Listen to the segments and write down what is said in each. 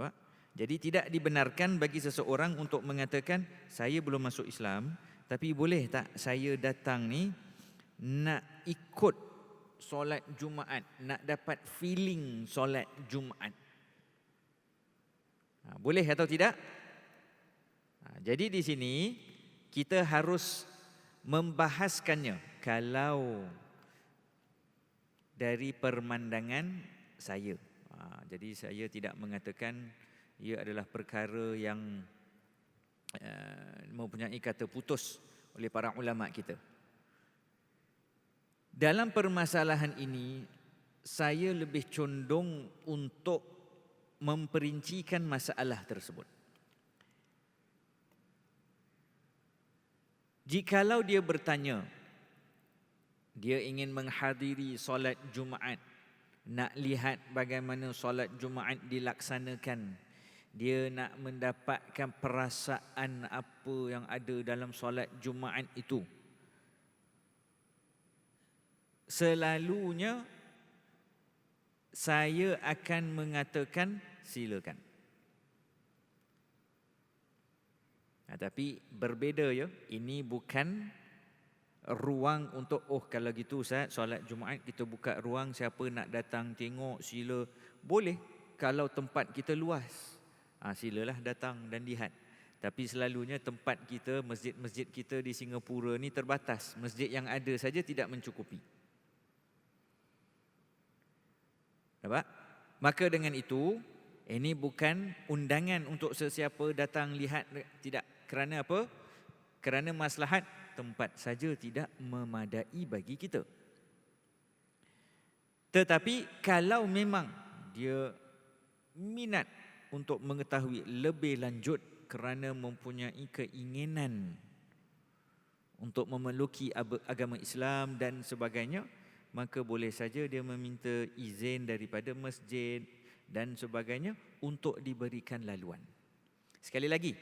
Nampak? Jadi tidak dibenarkan bagi seseorang untuk mengatakan saya belum masuk Islam tapi boleh tak saya datang ni nak ikut solat Jumaat, nak dapat feeling solat Jumaat. Ha, boleh atau tidak? Ha, jadi di sini kita harus membahaskannya kalau dari permandangan saya. Ha, jadi saya tidak mengatakan ia adalah perkara yang uh, mempunyai kata putus oleh para ulama kita. Dalam permasalahan ini saya lebih condong untuk memperincikan masalah tersebut. Jikalau dia bertanya dia ingin menghadiri solat Jumaat nak lihat bagaimana solat Jumaat dilaksanakan dia nak mendapatkan perasaan apa yang ada dalam solat Jumaat itu. Selalunya saya akan mengatakan silakan. Nah, tapi berbeza ya, ini bukan ruang untuk oh kalau gitu Ustaz solat Jumaat kita buka ruang siapa nak datang tengok sila boleh kalau tempat kita luas ha, silalah datang dan lihat. Tapi selalunya tempat kita, masjid-masjid kita di Singapura ni terbatas. Masjid yang ada saja tidak mencukupi. Nampak? Maka dengan itu, ini bukan undangan untuk sesiapa datang lihat. Tidak. Kerana apa? Kerana maslahat tempat saja tidak memadai bagi kita. Tetapi kalau memang dia minat untuk mengetahui lebih lanjut kerana mempunyai keinginan untuk memeluki agama Islam dan sebagainya maka boleh saja dia meminta izin daripada masjid dan sebagainya untuk diberikan laluan. Sekali lagi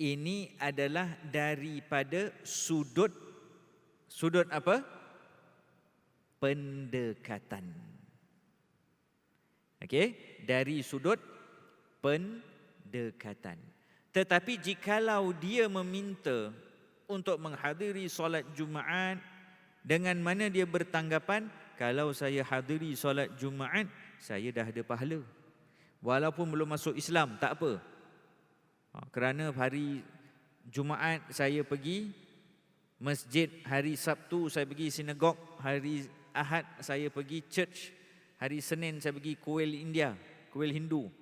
ini adalah daripada sudut sudut apa? pendekatan. Okey, dari sudut pendekatan. Tetapi jikalau dia meminta untuk menghadiri solat Jumaat dengan mana dia bertanggapan kalau saya hadiri solat Jumaat saya dah ada pahala. Walaupun belum masuk Islam tak apa. Ha, kerana hari Jumaat saya pergi masjid, hari Sabtu saya pergi sinagog, hari Ahad saya pergi church, Hari Senin saya pergi kuil India, kuil Hindu.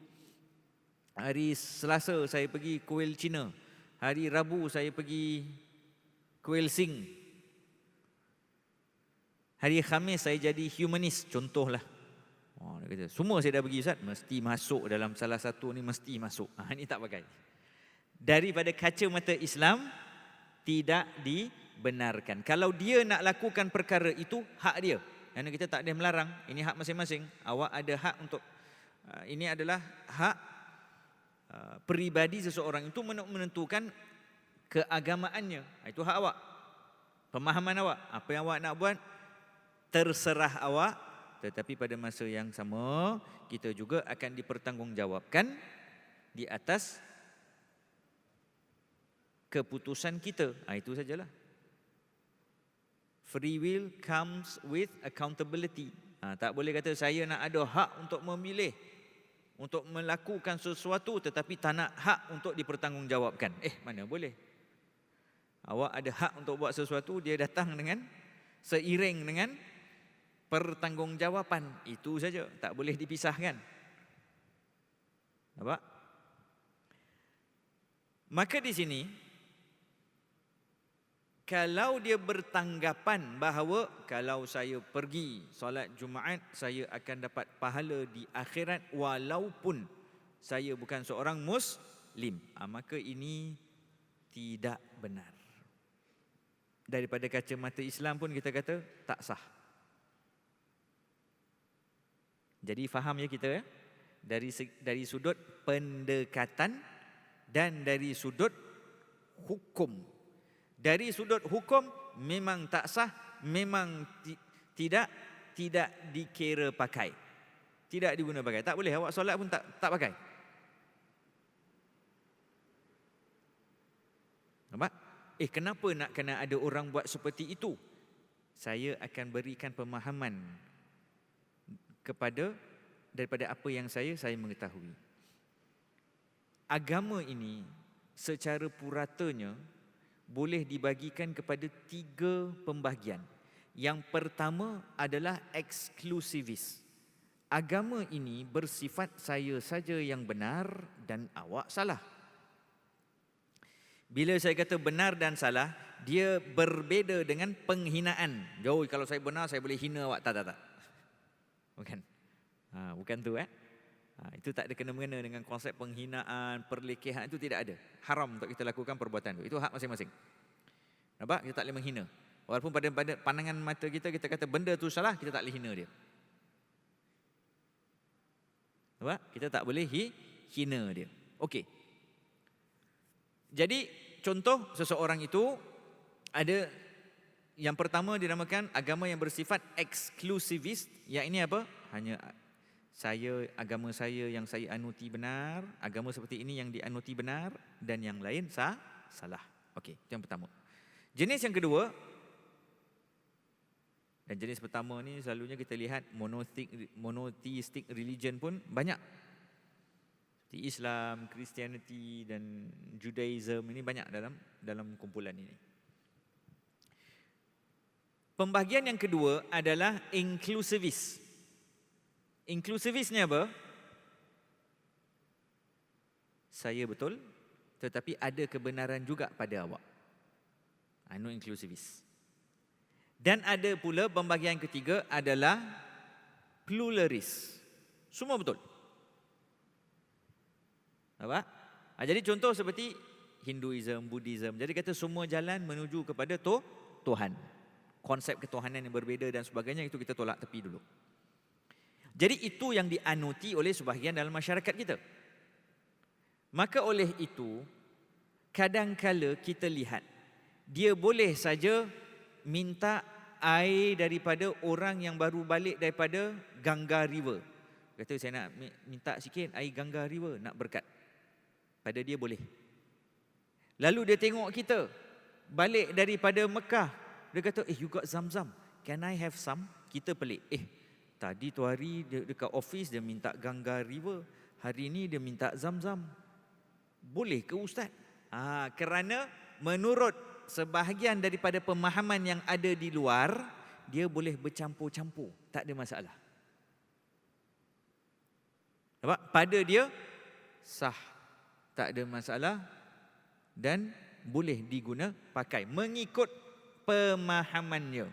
Hari Selasa saya pergi kuil Cina. Hari Rabu saya pergi kuil Sing. Hari Khamis saya jadi humanis, contohlah. Oh, dia kata, semua saya dah pergi Ustaz, mesti masuk dalam salah satu ni mesti masuk. Ha, ini tak pakai. Daripada kaca mata Islam, tidak dibenarkan. Kalau dia nak lakukan perkara itu, hak dia. Kerana kita tak ada melarang, ini hak masing-masing. Awak ada hak untuk uh, ini adalah hak uh, peribadi seseorang itu menentukan keagamaannya. Itu hak awak. Pemahaman awak, apa yang awak nak buat terserah awak tetapi pada masa yang sama kita juga akan dipertanggungjawabkan di atas keputusan kita. Ha, itu sajalah. Free will comes with accountability. Ha, tak boleh kata saya nak ada hak untuk memilih untuk melakukan sesuatu tetapi tak nak hak untuk dipertanggungjawabkan. Eh, mana boleh? Awak ada hak untuk buat sesuatu, dia datang dengan seiring dengan pertanggungjawapan. Itu saja, tak boleh dipisahkan. Nampak? Maka di sini kalau dia bertanggapan bahawa kalau saya pergi solat Jumaat saya akan dapat pahala di akhirat walaupun saya bukan seorang muslim. Ha, maka ini tidak benar. Daripada kacamata Islam pun kita kata tak sah. Jadi faham ya kita ya dari dari sudut pendekatan dan dari sudut hukum dari sudut hukum memang tak sah, memang tidak tidak dikira pakai. Tidak diguna pakai. Tak boleh awak solat pun tak tak pakai. Nampak? Eh kenapa nak kena ada orang buat seperti itu? Saya akan berikan pemahaman kepada daripada apa yang saya saya mengetahui. Agama ini secara puratanya boleh dibagikan kepada tiga pembahagian. Yang pertama adalah eksklusivis. Agama ini bersifat saya saja yang benar dan awak salah. Bila saya kata benar dan salah, dia berbeza dengan penghinaan. Jauh kalau saya benar saya boleh hina awak tak tak tak. Bukan. Ha, bukan tu eh. Ha, itu tak ada kena-mengena dengan konsep penghinaan, perlekehan itu tidak ada. Haram untuk kita lakukan perbuatan itu. Itu hak masing-masing. Nampak? Kita tak boleh menghina. Walaupun pada, pada pandangan mata kita, kita kata benda tu salah, kita tak boleh hina dia. Nampak? Kita tak boleh hi, hina dia. Okey. Jadi, contoh seseorang itu ada yang pertama dinamakan agama yang bersifat eksklusivis. Yang ini apa? Hanya saya agama saya yang saya anuti benar, agama seperti ini yang dianuti benar dan yang lain sah salah. Okey, itu yang pertama. Jenis yang kedua dan jenis pertama ni selalunya kita lihat monotheistic monotheistic religion pun banyak. Seperti Islam, Christianity dan Judaism ini banyak dalam dalam kumpulan ini. Pembahagian yang kedua adalah inclusivist. Inclusivis ni apa? Saya betul, tetapi ada kebenaran juga pada awak. Anu inclusivis. Dan ada pula pembagian ketiga adalah pluralis. Semua betul. Apa? Ha, jadi contoh seperti Hinduism, Buddhism. Jadi kata semua jalan menuju kepada tu, Tuhan. Konsep ketuhanan yang berbeza dan sebagainya itu kita tolak tepi dulu. Jadi itu yang dianuti oleh sebahagian dalam masyarakat kita. Maka oleh itu, kadang-kala kita lihat, dia boleh saja minta air daripada orang yang baru balik daripada Gangga River. Kata saya nak minta sikit air Gangga River, nak berkat. Pada dia boleh. Lalu dia tengok kita, balik daripada Mekah. Dia kata, eh you got zam-zam. Can I have some? Kita pelik. Eh Tadi tu hari dia dekat office dia minta Gangga River. Hari ini dia minta Zam-Zam. Boleh ke ustaz? Ha, kerana menurut sebahagian daripada pemahaman yang ada di luar, dia boleh bercampur-campur. Tak ada masalah. Nampak? Pada dia, sah. Tak ada masalah. Dan boleh diguna pakai. Mengikut pemahamannya.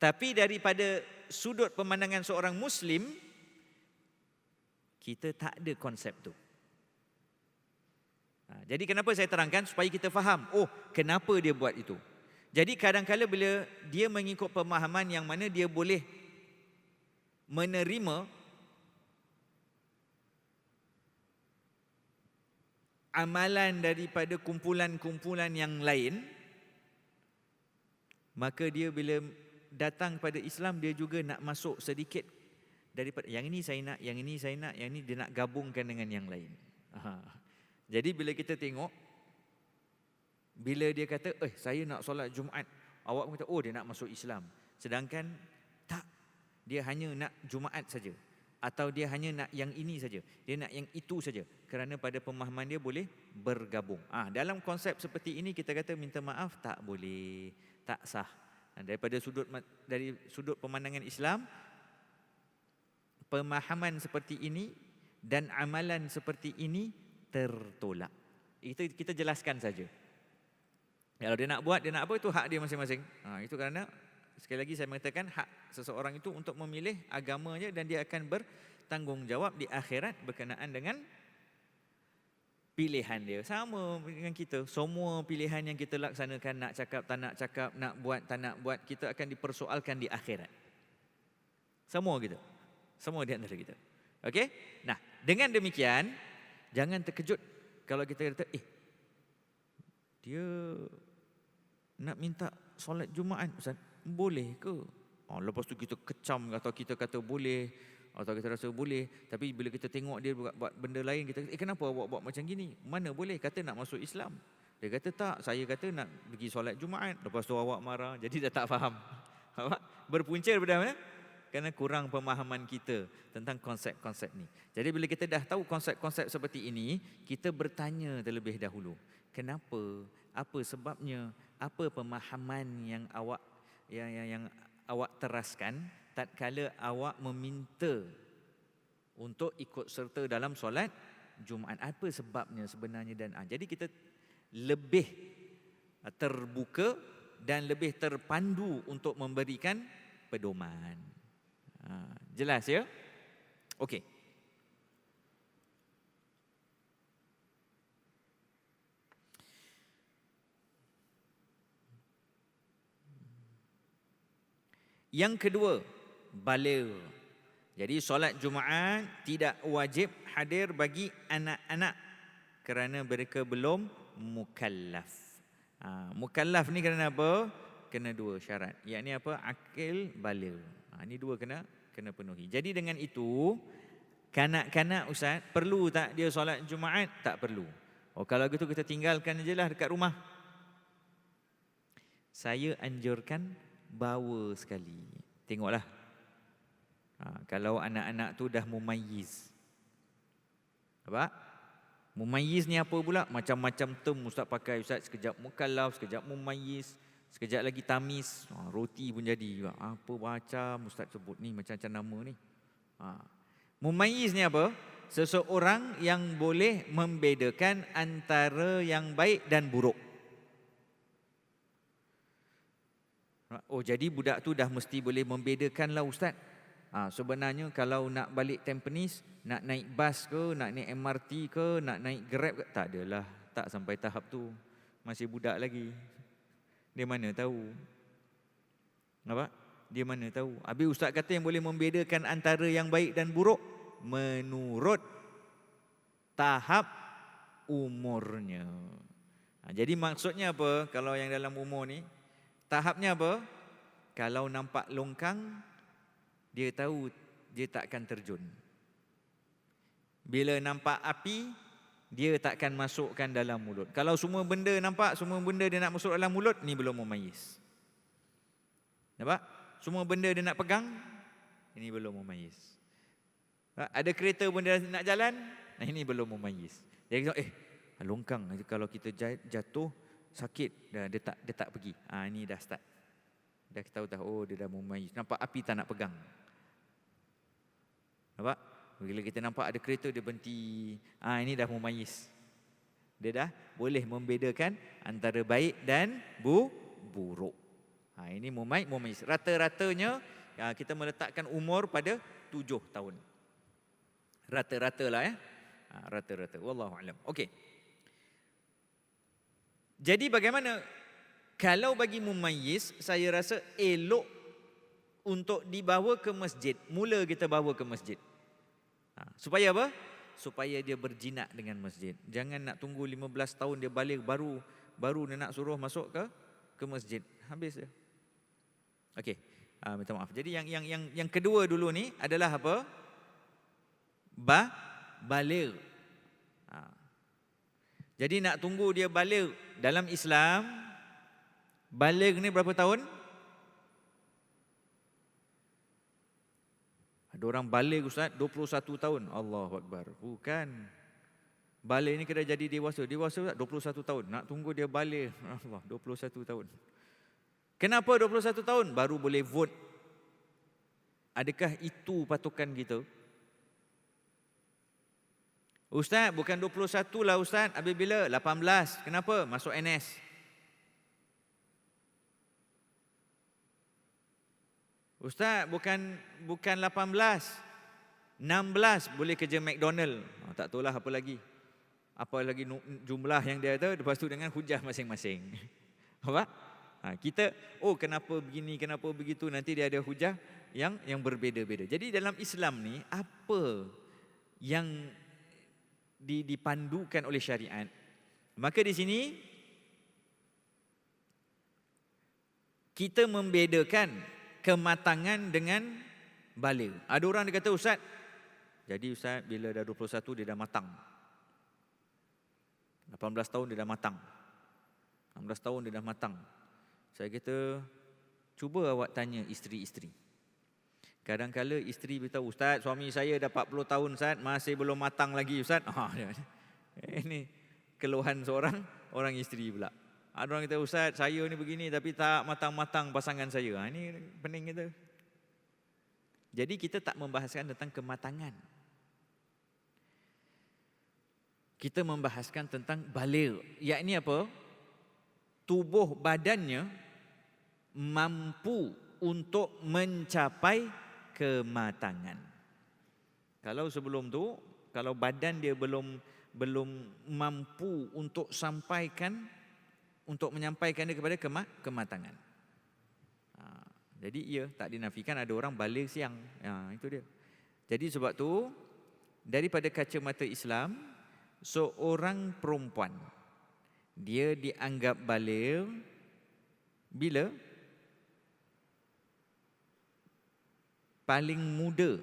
Tapi daripada sudut pemandangan seorang Muslim, kita tak ada konsep tu. Ha, jadi kenapa saya terangkan supaya kita faham, oh kenapa dia buat itu. Jadi kadang-kala bila dia mengikut pemahaman yang mana dia boleh menerima amalan daripada kumpulan-kumpulan yang lain, maka dia bila datang pada Islam dia juga nak masuk sedikit daripada yang ini saya nak, yang ini saya nak, yang ini dia nak gabungkan dengan yang lain. Ha. Jadi bila kita tengok bila dia kata, "Eh, saya nak solat Jumaat." Awak kata, "Oh, dia nak masuk Islam." Sedangkan tak dia hanya nak Jumaat saja atau dia hanya nak yang ini saja. Dia nak yang itu saja kerana pada pemahaman dia boleh bergabung. Ah, dalam konsep seperti ini kita kata minta maaf tak boleh, tak sah. Daripada sudut dari sudut pemandangan Islam, pemahaman seperti ini dan amalan seperti ini tertolak. Itu kita jelaskan saja. Kalau dia nak buat, dia nak apa itu hak dia masing-masing. Ha, itu kerana sekali lagi saya mengatakan hak seseorang itu untuk memilih agamanya dan dia akan bertanggungjawab di akhirat berkenaan dengan pilihan dia. Sama dengan kita. Semua pilihan yang kita laksanakan nak cakap tak nak cakap nak buat tak nak buat kita akan dipersoalkan di akhirat. Semua kita. Semua di antara kita. Okey? Nah dengan demikian jangan terkejut kalau kita kata eh dia nak minta solat jumaat ustaz. Boleh ke? Oh, lepas tu kita kecam atau kita kata boleh Atau kita rasa boleh. Tapi bila kita tengok dia buat, buat benda lain, kita kata, eh kenapa awak buat macam gini? Mana boleh? Kata nak masuk Islam. Dia kata tak, saya kata nak pergi solat Jumaat. Lepas tu awak marah. Jadi dia tak faham. Berpunca daripada mana? Kerana kurang pemahaman kita tentang konsep-konsep ni. Jadi bila kita dah tahu konsep-konsep seperti ini, kita bertanya terlebih dahulu. Kenapa? Apa sebabnya? Apa pemahaman yang awak yang yang, yang awak teraskan tatkala awak meminta untuk ikut serta dalam solat Jumaat? Apa sebabnya sebenarnya dan ah, jadi kita lebih ah, terbuka dan lebih terpandu untuk memberikan pedoman. Ha, jelas ya? Okey. Yang kedua, baligh. Jadi solat Jumaat tidak wajib hadir bagi anak-anak kerana mereka belum mukallaf. Ha, mukallaf ni kerana apa? Kena dua syarat. Yang ni apa? Akil baligh. Ha, ini dua kena kena penuhi. Jadi dengan itu, kanak-kanak Ustaz, perlu tak dia solat Jumaat? Tak perlu. Oh kalau gitu kita tinggalkan je lah dekat rumah. Saya anjurkan bawa sekali. Tengoklah. Ha, kalau anak-anak tu dah mumayyiz. Apa? Mumayyiz ni apa pula? Macam-macam term Ustaz pakai. Ustaz sekejap mukallaf, sekejap mumayyiz. Sekejap lagi tamis, ha, roti pun jadi juga. Apa macam Ustaz sebut ni, macam-macam nama ni. Ha. Mumayyiz ni apa? Seseorang yang boleh membedakan antara yang baik dan buruk. Ha, oh jadi budak tu dah mesti boleh membedakan lah Ustaz. Ha, sebenarnya kalau nak balik Tampines, nak naik bas ke, nak naik MRT ke, nak naik Grab ke, tak adalah. Tak sampai tahap tu. Masih budak lagi. Dia mana tahu? Apa? Dia mana tahu? Habis ustaz kata yang boleh membedakan antara yang baik dan buruk menurut tahap umurnya. Ha, jadi maksudnya apa kalau yang dalam umur ni? Tahapnya apa? Kalau nampak longkang, dia tahu dia tak akan terjun. Bila nampak api, dia takkan masukkan dalam mulut. Kalau semua benda nampak, semua benda dia nak masuk dalam mulut, ni belum memayis. Nampak? Semua benda dia nak pegang, ini belum memayis. Ada kereta pun dia nak jalan, nah ini belum memayis. Dia kata, eh, longkang kalau kita jatuh, sakit, dah, dia tak dia tak pergi. Ha, ini dah start. Dah tahu dah, oh dia dah memayis. Nampak api tak nak pegang. Nampak? Bila kita nampak ada kereta dia berhenti. Ah ha, ini dah mumayyiz. Dia dah boleh membedakan antara baik dan bu buruk. Ha, ini mumay mumayyiz. Rata-ratanya ya, kita meletakkan umur pada tujuh tahun. Rata-rata lah ya. Ha, rata-rata. Wallahu alam. Okey. Jadi bagaimana kalau bagi mumayyiz saya rasa elok untuk dibawa ke masjid. Mula kita bawa ke masjid. Ha, supaya apa? Supaya dia berjinak dengan masjid. Jangan nak tunggu 15 tahun dia balik baru baru dia nak suruh masuk ke ke masjid. Habis dia. Okey. Ha, minta maaf. Jadi yang yang yang yang kedua dulu ni adalah apa? Ba balik. Ha. Jadi nak tunggu dia balik dalam Islam balik ni berapa tahun? Ada orang balik Ustaz 21 tahun. Allahu Akbar. Bukan. Balik ni kena jadi dewasa. Dewasa Ustaz 21 tahun. Nak tunggu dia balik. Allah 21 tahun. Kenapa 21 tahun? Baru boleh vote. Adakah itu patokan kita? Ustaz bukan 21 lah Ustaz. Habis bila? 18. Kenapa? Masuk NS. Ustaz bukan bukan 18 16 boleh kerja McDonald. Oh, tak tahulah apa lagi. Apa lagi jumlah yang dia ada lepas tu dengan hujah masing-masing. Apa? Ha, kita oh kenapa begini kenapa begitu nanti dia ada hujah yang yang berbeza-beza. Jadi dalam Islam ni apa yang dipandukan oleh syariat? Maka di sini kita membedakan kematangan dengan balik. Ada orang dia kata ustaz, jadi ustaz bila dah 21 dia dah matang. 18 tahun dia dah matang. 16 tahun dia dah matang. Saya kata cuba awak tanya isteri-isteri. Kadang-kala isteri beritahu, Ustaz, suami saya dah 40 tahun Ustaz, masih belum matang lagi Ustaz. Ha, ini keluhan seorang orang isteri pula. Ada orang kata, Ustaz, saya ni begini tapi tak matang-matang pasangan saya. Ha, ini pening kita. Jadi kita tak membahaskan tentang kematangan. Kita membahaskan tentang balir. Yakni apa? Tubuh badannya mampu untuk mencapai kematangan. Kalau sebelum tu, kalau badan dia belum belum mampu untuk sampaikan untuk menyampaikan dia kepada kema, kematangan. Ha, jadi ia tak dinafikan ada orang balik siang. Ha, itu dia. Jadi sebab tu daripada kacamata Islam seorang perempuan dia dianggap balik bila paling muda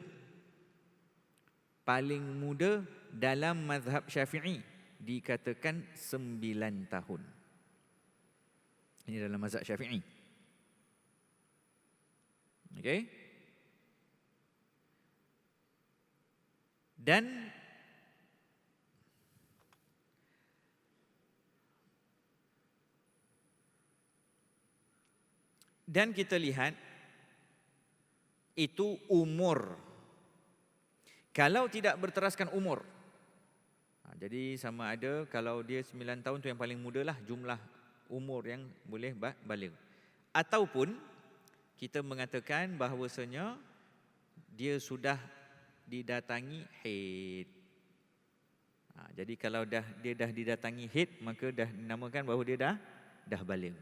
paling muda dalam mazhab Syafi'i dikatakan sembilan tahun. Ini dalam mazhab Syafi'i. Okey. Dan dan kita lihat itu umur. Kalau tidak berteraskan umur. Ha, jadi sama ada kalau dia 9 tahun tu yang paling muda lah jumlah umur yang boleh balik. Ataupun kita mengatakan bahawasanya dia sudah didatangi haid. Ha, jadi kalau dah dia dah didatangi haid maka dah dinamakan bahawa dia dah dah balik.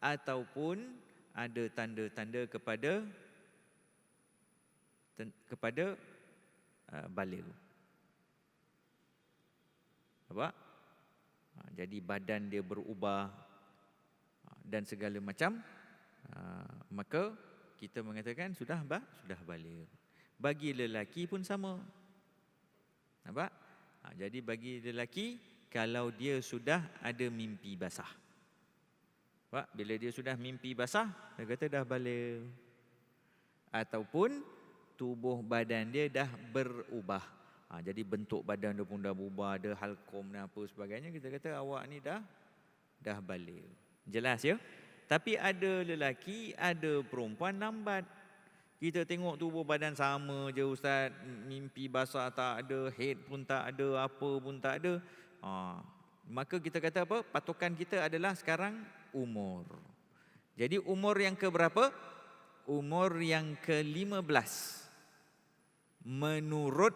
Ataupun ada tanda-tanda kepada kepada uh, balik. Apa? Ha, jadi badan dia berubah dan segala macam ha, maka kita mengatakan sudah bah, sudah balik. Bagi lelaki pun sama. Nampak? Ha, jadi bagi lelaki kalau dia sudah ada mimpi basah. Nampak? Bila dia sudah mimpi basah, dia kata dah balik. Ataupun tubuh badan dia dah berubah. Ha, jadi bentuk badan dia pun dah berubah, ada halkom dan apa sebagainya. Kita kata awak ni dah dah balik. Jelas ya? Tapi ada lelaki, ada perempuan lambat. Kita tengok tubuh badan sama je Ustaz. Mimpi basah tak ada, head pun tak ada, apa pun tak ada. Ha, maka kita kata apa? Patokan kita adalah sekarang umur. Jadi umur yang ke berapa? Umur yang ke-15 menurut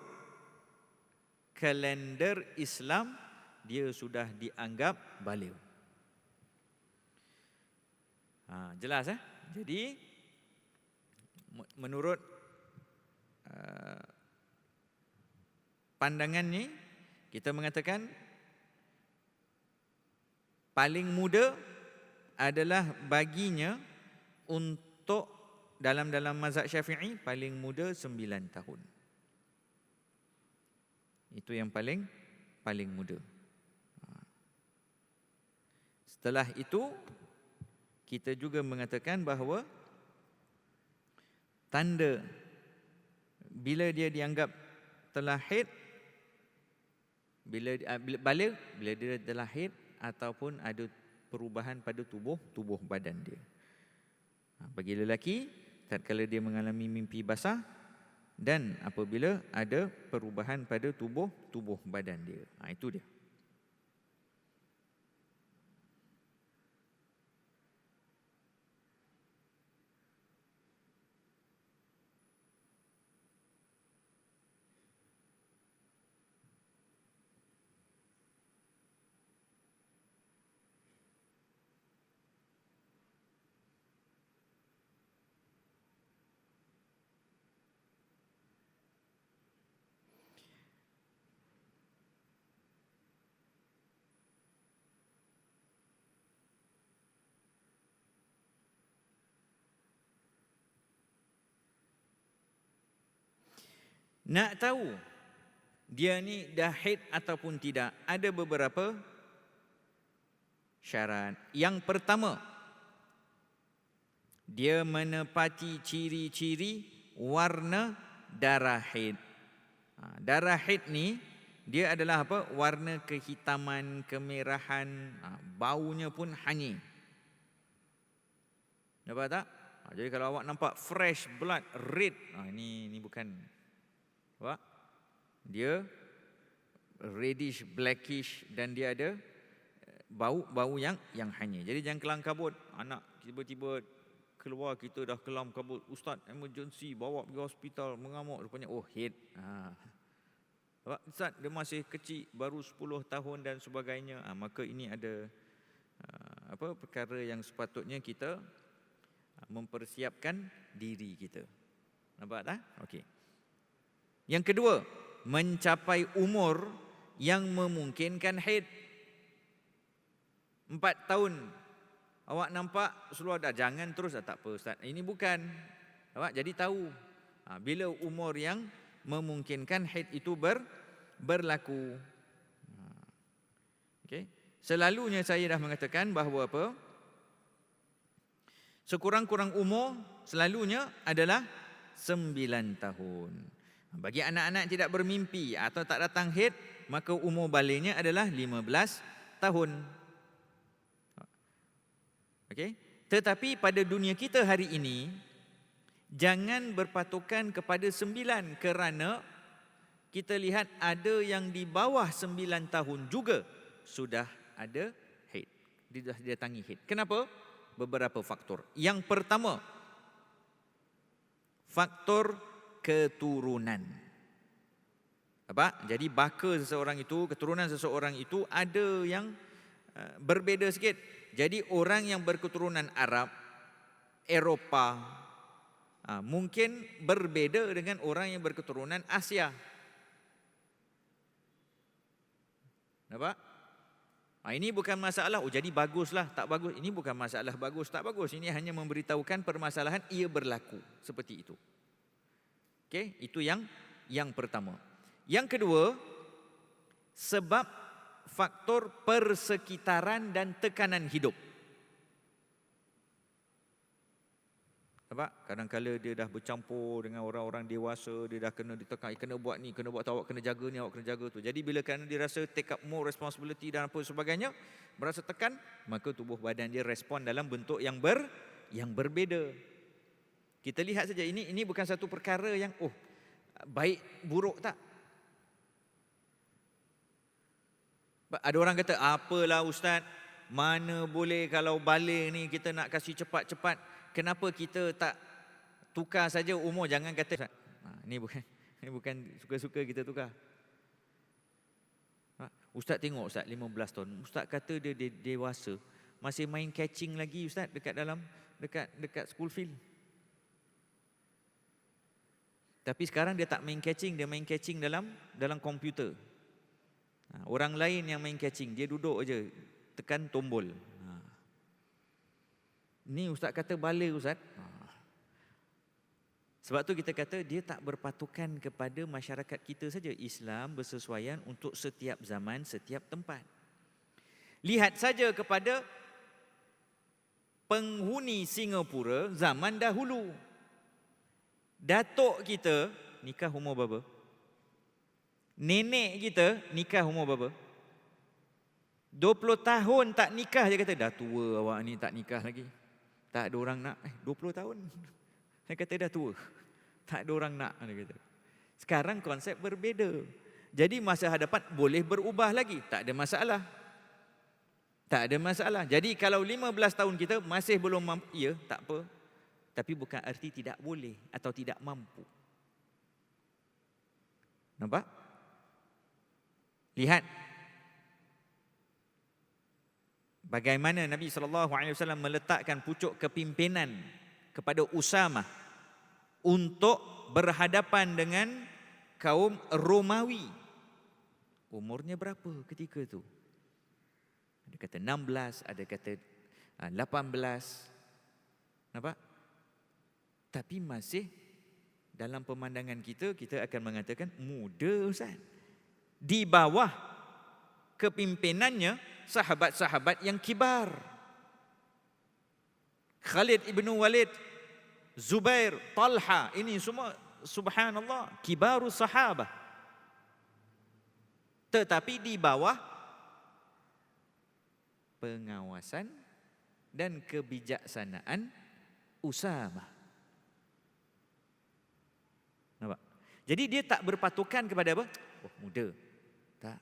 kalender Islam dia sudah dianggap balik. Ha, jelas eh? Jadi menurut uh, pandangan ni kita mengatakan paling muda adalah baginya untuk dalam dalam mazhab Syafi'i paling muda 9 tahun. Itu yang paling paling muda. Ha. Setelah itu kita juga mengatakan bahawa tanda bila dia dianggap telah haid bila ah, balik bila dia telah haid ataupun ada perubahan pada tubuh tubuh badan dia. Ha, bagi lelaki tatkala dia mengalami mimpi basah dan apabila ada perubahan pada tubuh tubuh badan dia. Ha, itu dia. Nak tahu dia ni dah haid ataupun tidak, ada beberapa syarat. Yang pertama, dia menepati ciri-ciri warna darah haid. Ha, darah haid ni dia adalah apa? Warna kehitaman, kemerahan, ha, baunya pun hanyir. Nampak tak? Ha, jadi kalau awak nampak fresh blood red, ha, ini ini bukan. Nampak? Dia reddish, blackish dan dia ada bau-bau yang yang hanyir. Jadi jangan kelang kabut. Anak tiba-tiba keluar kita dah kelam kabut. Ustaz, emergency, bawa pergi hospital, mengamuk rupanya. Oh, head. Ha. Ustaz, dia masih kecil, baru 10 tahun dan sebagainya. Ha, maka ini ada ha, apa perkara yang sepatutnya kita ha, mempersiapkan diri kita. Nampak tak? Okey. Yang kedua, mencapai umur yang memungkinkan haid. Empat tahun Awak nampak seluar dah jangan terus dah tak apa ustaz. Ini bukan. Awak jadi tahu. Ha, bila umur yang memungkinkan haid itu ber, berlaku. Ha. Okay. Selalunya saya dah mengatakan bahawa apa? Sekurang-kurang umur selalunya adalah sembilan tahun. Bagi anak-anak tidak bermimpi atau tak datang haid, maka umur baliknya adalah lima belas tahun. Okay? Tetapi pada dunia kita hari ini, jangan berpatokan kepada sembilan kerana kita lihat ada yang di bawah sembilan tahun juga sudah ada haid. Dia datangi haid. Kenapa? Beberapa faktor. Yang pertama, faktor keturunan. Apa? Jadi baka seseorang itu, keturunan seseorang itu ada yang uh, berbeza sikit. Jadi orang yang berketurunan Arab, Eropah, ha, mungkin berbeda dengan orang yang berketurunan Asia. Nampak? Ha, ini bukan masalah, oh jadi baguslah, tak bagus. Ini bukan masalah bagus, tak bagus. Ini hanya memberitahukan permasalahan ia berlaku seperti itu. Okey, itu yang yang pertama. Yang kedua, sebab faktor persekitaran dan tekanan hidup. Nampak? Kadang-kadang dia dah bercampur dengan orang-orang dewasa, dia dah kena ditekan, kena buat ni, kena buat tu, awak kena jaga ni, awak kena jaga tu. Jadi bila kerana dia rasa take up more responsibility dan apa sebagainya, berasa tekan, maka tubuh badan dia respon dalam bentuk yang ber yang berbeza. Kita lihat saja ini ini bukan satu perkara yang oh baik buruk tak? Ada orang kata, apalah ustaz, mana boleh kalau balik ni kita nak kasih cepat-cepat. Kenapa kita tak tukar saja umur, jangan kata, ha, ni bukan ni bukan suka-suka kita tukar. Ha, ustaz tengok ustaz 15 tahun, ustaz kata dia, dia dewasa, masih main catching lagi ustaz dekat dalam, dekat dekat school field. Tapi sekarang dia tak main catching, dia main catching dalam dalam komputer. Ha, orang lain yang main catching, dia duduk aja tekan tombol. Ha. Ni ustaz kata balik ustaz. Ha. Sebab tu kita kata dia tak berpatukan kepada masyarakat kita saja. Islam bersesuaian untuk setiap zaman, setiap tempat. Lihat saja kepada penghuni Singapura zaman dahulu. Datuk kita nikah umur berapa? Nenek kita nikah umur berapa? 20 tahun tak nikah dia kata dah tua awak ni tak nikah lagi. Tak ada orang nak. Eh 20 tahun. Dia kata dah tua. Tak ada orang nak dia kata. Sekarang konsep berbeza. Jadi masa hadapan boleh berubah lagi, tak ada masalah. Tak ada masalah. Jadi kalau 15 tahun kita masih belum mampu, ya tak apa. Tapi bukan arti tidak boleh atau tidak mampu. Nampak? Lihat bagaimana Nabi wasallam meletakkan pucuk kepimpinan kepada Usama untuk berhadapan dengan kaum Romawi. Umurnya berapa ketika itu? Ada kata 16, ada kata 18. Ah, Nampak? Tapi masih dalam pemandangan kita kita akan mengatakan muda Ustaz. Di bawah kepimpinannya sahabat-sahabat yang kibar. Khalid ibn Walid, Zubair, Talha, ini semua subhanallah kibaru sahabah. Tetapi di bawah pengawasan dan kebijaksanaan Usama. Nampak? Jadi dia tak berpatukan kepada apa? Oh, muda. Tak.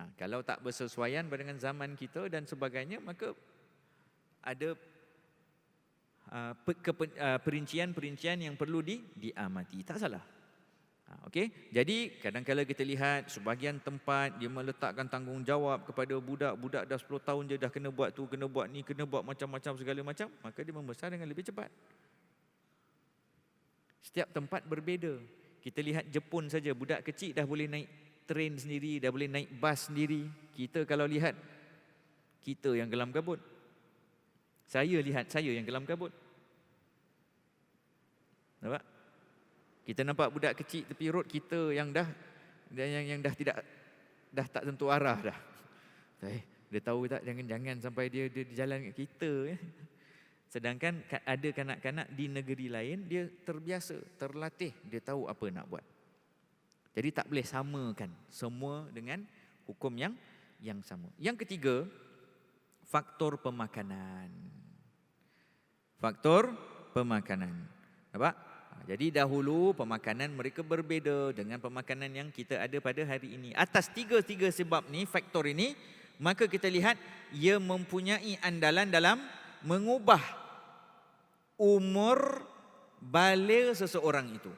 Ha, kalau tak bersesuaian dengan zaman kita dan sebagainya, maka ada uh, perincian-perincian yang perlu di, diamati. Tak salah. Ha, okay? Jadi kadang-kadang kita lihat sebahagian tempat dia meletakkan tanggungjawab kepada budak. Budak dah 10 tahun je dah kena buat tu, kena buat ni, kena buat macam-macam segala macam. Maka dia membesar dengan lebih cepat. Setiap tempat berbeza. Kita lihat Jepun saja, budak kecil dah boleh naik train sendiri, dah boleh naik bas sendiri. Kita kalau lihat, kita yang gelam kabut. Saya lihat, saya yang gelam kabut. Nampak? Kita nampak budak kecil tepi road, kita yang dah yang yang dah tidak dah tak tentu arah dah. Eh, dia tahu tak jangan-jangan sampai dia dia di jalan kita ya. Sedangkan ada kanak-kanak di negeri lain dia terbiasa, terlatih, dia tahu apa nak buat. Jadi tak boleh samakan semua dengan hukum yang yang sama. Yang ketiga, faktor pemakanan. Faktor pemakanan. Nampak? Jadi dahulu pemakanan mereka berbeza dengan pemakanan yang kita ada pada hari ini. Atas tiga-tiga sebab ni, faktor ini, maka kita lihat ia mempunyai andalan dalam mengubah umur balik seseorang itu.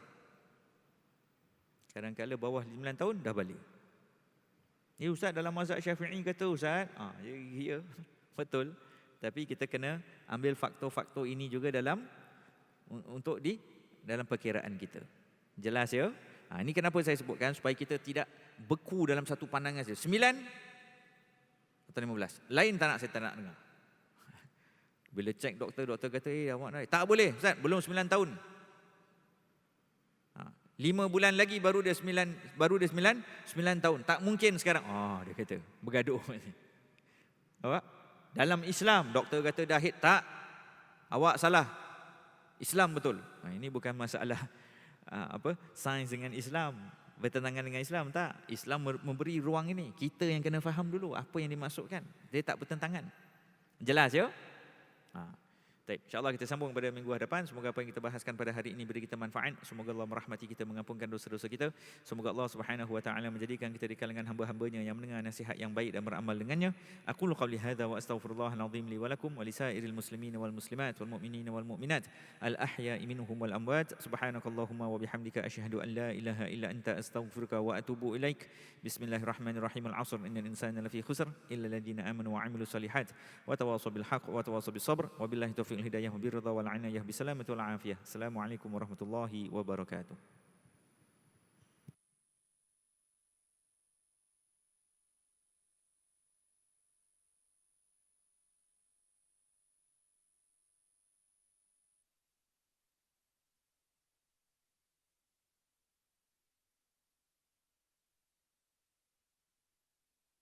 Kadang-kadang bawah 9 tahun dah balik. Ya Ustaz dalam mazhab syafi'i kata Ustaz. Ah, ya, ya, betul. Tapi kita kena ambil faktor-faktor ini juga dalam untuk di dalam perkiraan kita. Jelas ya? Ha, ini kenapa saya sebutkan supaya kita tidak beku dalam satu pandangan saja. Sembilan atau lima belas. Lain tak nak saya tak nak dengar. Bila cek doktor, doktor kata, eh awak nak. Tak boleh, Ustaz, belum 9 tahun. Ha, 5 bulan lagi baru dia 9 baru dia 9 9 tahun. Tak mungkin sekarang. Oh, dia kata, bergaduh. Awak dalam Islam doktor kata dah hit tak. Awak salah. Islam betul. Ha, ini bukan masalah uh, apa sains dengan Islam bertentangan dengan Islam tak. Islam memberi ruang ini. Kita yang kena faham dulu apa yang dimasukkan. Dia tak bertentangan. Jelas ya? Ha. Baik, insyaAllah kita sambung pada minggu hadapan. Semoga apa yang kita bahaskan pada hari ini beri kita manfaat. Semoga Allah merahmati kita, mengampunkan dosa-dosa kita. Semoga Allah subhanahu wa ta'ala menjadikan kita di kalangan hamba-hambanya yang mendengar nasihat yang baik dan beramal dengannya. Aku lu qawli hadha wa astaghfirullah al-azim li walakum wa lisairil muslimin wal muslimat wal mu'minin wal mu'minat al-ahya minuhum wal amwat. Subhanakallahumma wa bihamdika ashhadu an la ilaha illa anta astaghfiruka wa atubu ilaik. Bismillahirrahmanirrahim. Al-asr innal insana lafi khusr illa ladina amanu wa amilu salihat wa tawasaw bil haqq wa tawasaw bis sabr. Wa billahi taufiq الهداية بالرضا والعناية بسلامة والعافية السلام عليكم ورحمة الله وبركاته